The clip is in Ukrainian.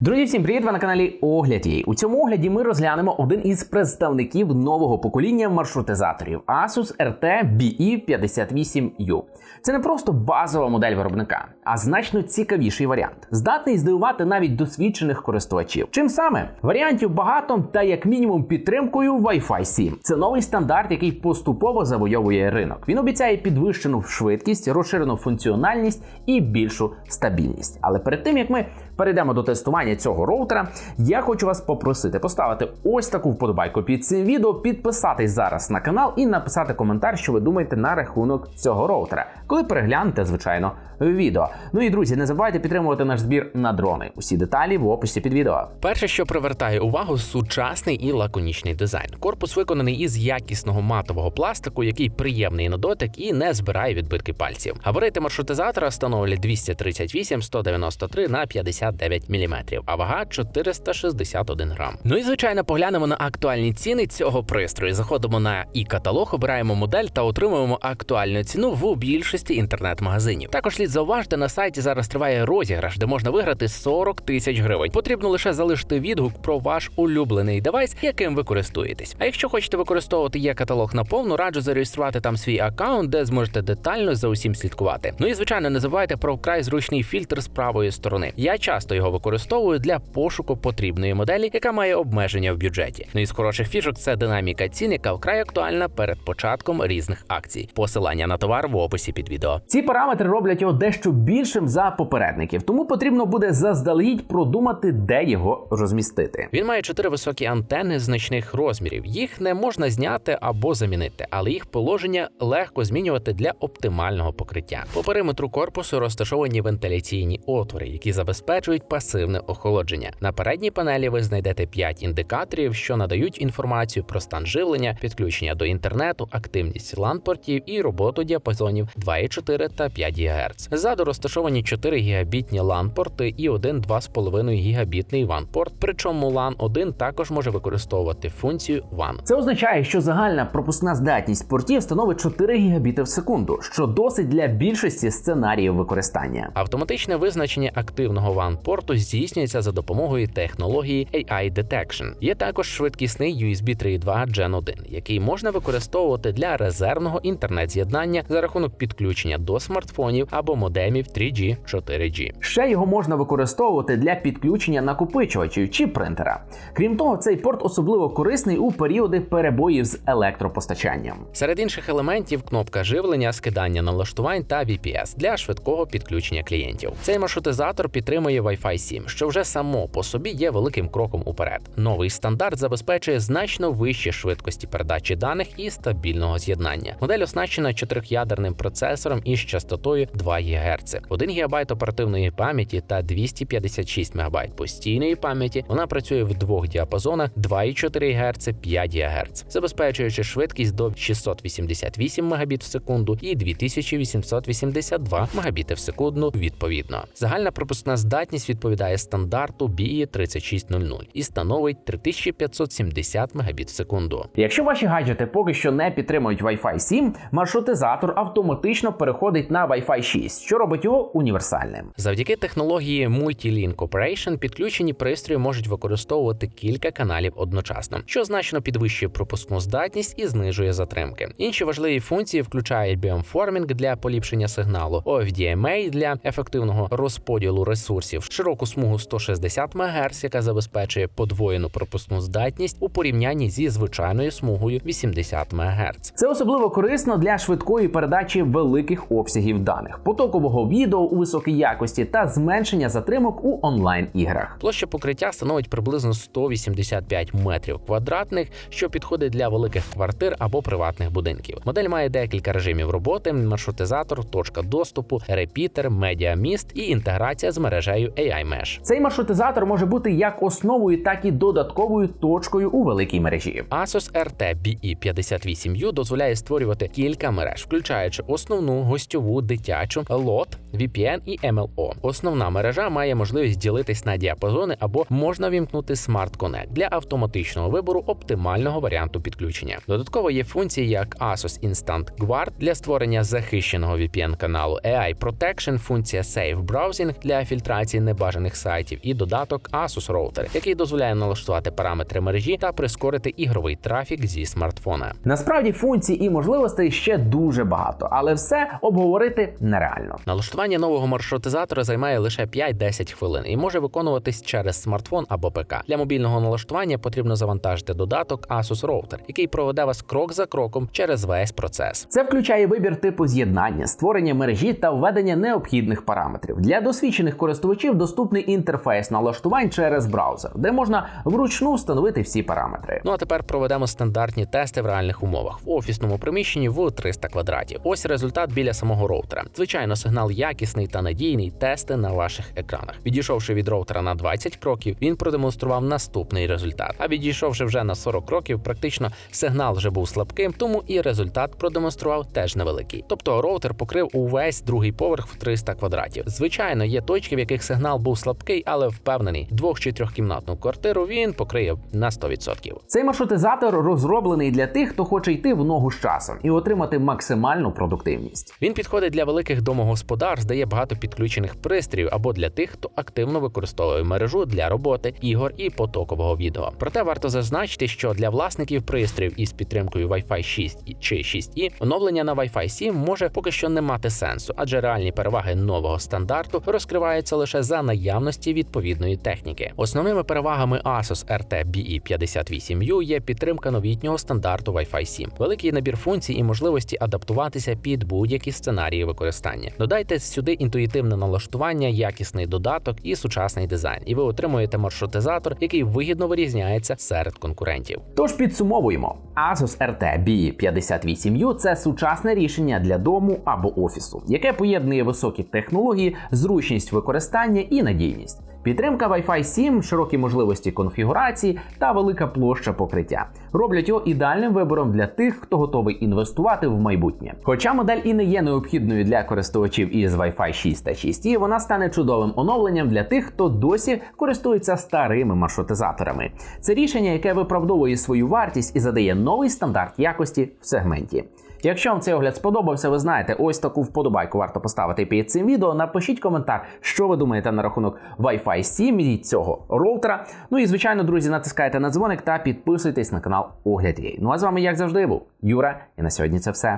Друзі, всім привіт! Ви на каналі Огляді. У цьому огляді ми розглянемо один із представників нового покоління маршрутизаторів Asus RT BE58U. Це не просто базова модель виробника, а значно цікавіший варіант, здатний здивувати навіть досвідчених користувачів. Чим саме варіантів багато та як мінімум підтримкою Wi-Fi 7. Це новий стандарт, який поступово завойовує ринок. Він обіцяє підвищену швидкість, розширену функціональність і більшу стабільність. Але перед тим як ми перейдемо до тестування цього роутера, я хочу вас попросити поставити ось таку вподобайку під цим відео, підписатись зараз на канал і написати коментар, що ви думаєте на рахунок цього роутера, коли переглянете, звичайно, відео. Ну і друзі, не забувайте підтримувати наш збір на дрони. Усі деталі в описі під відео. Перше, що привертає увагу, сучасний і лаконічний дизайн. Корпус виконаний із якісного матового пластику, який приємний на дотик і не збирає відбитки пальців. Габарити маршрутизатора становлять 238 193 на 59 мм, а вага 461 грам. Ну і звичайно, поглянемо на актуальні ціни цього пристрою. Заходимо на і каталог, обираємо модель та отримуємо актуальну ціну в більшості інтернет-магазинів. Також слід зауважити, на сайті зараз триває розіграш, де можна виграти 40 тисяч гривень. Потрібно лише залишити відгук про ваш улюблений девайс, яким ви користуєтесь. А якщо хочете використовувати є каталог наповну, раджу зареєструвати там свій аккаунт, де зможете детально за усім слідкувати. Ну і звичайно, не забувайте про вкрай зручний фільтр з правої сторони. Я часто його використовую для пошуку потрібної моделі, яка має обмеження в бюджеті. Ну і з хороших фішок це динаміка цін, яка вкрай актуальна перед початком різних акцій. Посилання на товар в описі під відео. Ці параметри роблять його дещо більшим за попередників, тому потрібно буде заздалегідь продумати, де його розмістити. Він має чотири високі антени значних розмірів. Їх не можна зняти або замінити, але їх положення легко змінювати для оптимального покриття. По периметру корпусу розташовані вентиляційні отвори, які забезпечують пасивне охолодження. На передній панелі ви знайдете 5 індикаторів, що надають інформацію про стан живлення, підключення до інтернету, активність LAN-портів і роботу діапазонів 2,4 та 5 ГГц. Ззаду розташовані 4 гігабітні LAN-порти і один 2,5 гігабітний WAN-порт. Причому LAN 1 також може використовувати функцію WAN. Це означає, що загальна пропускна здатність портів становить 4 гігабіти в секунду, що досить для більшості сценаріїв використання. Автоматичне визначення активного WAN-порту здійснюється за допомогою технології AI Detection. Є також швидкісний USB 3.2 Gen 1, який можна використовувати для резервного інтернет-з'єднання за рахунок підключення до смартфонів або модемів 3G 4G. Ще його можна використовувати для підключення накопичувачів чи принтера. Крім того, цей порт особливо корисний у періоди перебоїв з електропостачанням. Серед інших елементів кнопка живлення, скидання налаштувань та VPS для швидкого підключення клієнтів. Цей маршрутизатор підтримує Wi-Fi 7, що вже само по собі є великим кроком уперед. Новий стандарт забезпечує значно вищі швидкості передачі даних і стабільного з'єднання. Модель оснащена чотирьохядерним процесором із частотою 2 ГГц, 1 ГБ оперативної пам'яті та 256 МБ постійної пам'яті. Вона працює в двох діапазонах 2,4 ГГц, 5 ГГц, забезпечуючи швидкість до 688 Мбіт в секунду і 2882 Мбіт в секунду відповідно. Загальна пропускна здатність відповідає стандарту BE 3600 і становить 3570 Мбіт в секунду. Якщо ваші гаджети поки що не підтримують Wi-Fi 7, маршрутизатор автоматично переходить на Wi-Fi 6, що робить його універсальним. Завдяки технології Multi-Link Operation підключені пристрої можуть використовувати кілька каналів одночасно, що значно підвищує пропускну здатність і знижує затримки. Інші важливі функції включають beamforming для поліпшення сигналу, OFDMA для ефективного розподілу ресурсів, широку смугу 160 МГц, яка забезпечує подвоєну пропускну здатність у порівнянні зі звичайною смугою 80 МГц. Це особливо корисно для швидкої передачі великих обсягів даних, потокового відео у високій якості та зменшення затримок у онлайн-іграх. Площа покриття становить приблизно 185 метрів квадратних, що підходить для великих квартир або приватних будинків. Модель має декілька режимів роботи: маршрутизатор, точка доступу, репітер, медіаміст і інтеграція з мережею AI Mesh. Цей маршрутизатор може бути як основою, так і додатковою точкою у великій мережі. Asus RT BE58U дозволяє створювати кілька мереж, включаючи основну, гостьову, дитячу, лот VPN і MLO. Основна мережа має можливість ділитись на діапазони або можна вімкнути Smart Connect для автоматичного вибору оптимального варіанту підключення. Додатково є функції як Asus Instant Guard для створення захищеного VPN каналу, AI Protection, функція Safe Browsing для фільтрації небажаних сайтів і додаток Asus Router, який дозволяє налаштувати параметри мережі та прискорити ігровий трафік зі смартфона. Насправді функцій і можливостей ще дуже багато, але все обговорити нереально. Налаштування нового маршрутизатора займає лише 5-10 хвилин і може виконуватись через смартфон або ПК. Для мобільного налаштування потрібно завантажити додаток Asus Router, який проведе вас крок за кроком через весь процес. Це включає вибір типу з'єднання, створення мережі та введення необхідних параметрів. Для досвідчених користувачів доступний інтерфейс налаштувань через браузер, де можна вручну встановити всі параметри. Ну а тепер проведемо стандартні тести в реальних умовах в офісному приміщенні в 300 квадратів. Ось результат біля самого роутера. Звичайно, сигнал якісний та надійний. Тести на ваших екранах. Відійшовши від роутера на 20 кроків, він продемонстрував наступний результат. А відійшовши вже на 40 кроків, практично сигнал вже був слабким, тому і результат продемонстрував теж невеликий. Тобто роутер покрив увесь другий поверх в 300 квадратів. Звичайно, є точки, в яких сигнал був слабкий, але впевнений, двох чи трьохкімнатну квартиру він покриє на 100%. Цей маршрутизатор розроблений для тих, хто хоче йти в ногу з часом і отримати максимальну продуктивність. Він підходить для великих домогосподарств, де є багато підключених пристроїв, або для тих, хто активно використовує мережу для роботи, ігор і потокового відео. Проте варто зазначити, що для власників пристроїв із підтримкою Wi-Fi 6 чи 6E оновлення на Wi-Fi 7 може поки що не мати сенсу, адже реальні переваги нового стандарту розкриваються лише за наявності відповідної техніки. Основними перевагами Asus RT BE58U є підтримка новітнього стандарту Wi-Fi 7, великий набір функцій і можливості адаптуватися під будь-які сценарії використання. Додайте сюди інтуїтивне налаштування, якісний додаток і сучасний дизайн, і ви отримуєте маршрутизатор, який вигідно вирізняється серед конкурентів. Тож підсумовуємо: Asus RT B58U – це сучасне рішення для дому або офісу, яке поєднує високі технології, зручність використання і надійність. Підтримка Wi-Fi 7, широкі можливості конфігурації та велика площа покриття роблять його ідеальним вибором для тих, хто готовий інвестувати в майбутнє. Хоча модель і не є необхідною для користувачів із Wi-Fi 6 та 6E, вона стане чудовим оновленням для тих, хто досі користується старими маршрутизаторами. Це рішення, яке виправдовує свою вартість і задає новий стандарт якості в сегменті. Якщо вам цей огляд сподобався, ви знаєте, ось таку вподобайку варто поставити під цим відео. Напишіть коментар, що ви думаєте на рахунок Wi-Fi 7 і цього роутера. Ну і звичайно, друзі, натискайте на дзвоник та підписуйтесь на канал Огляд.ua. Ну а з вами, як завжди, був Юра, і на сьогодні це все.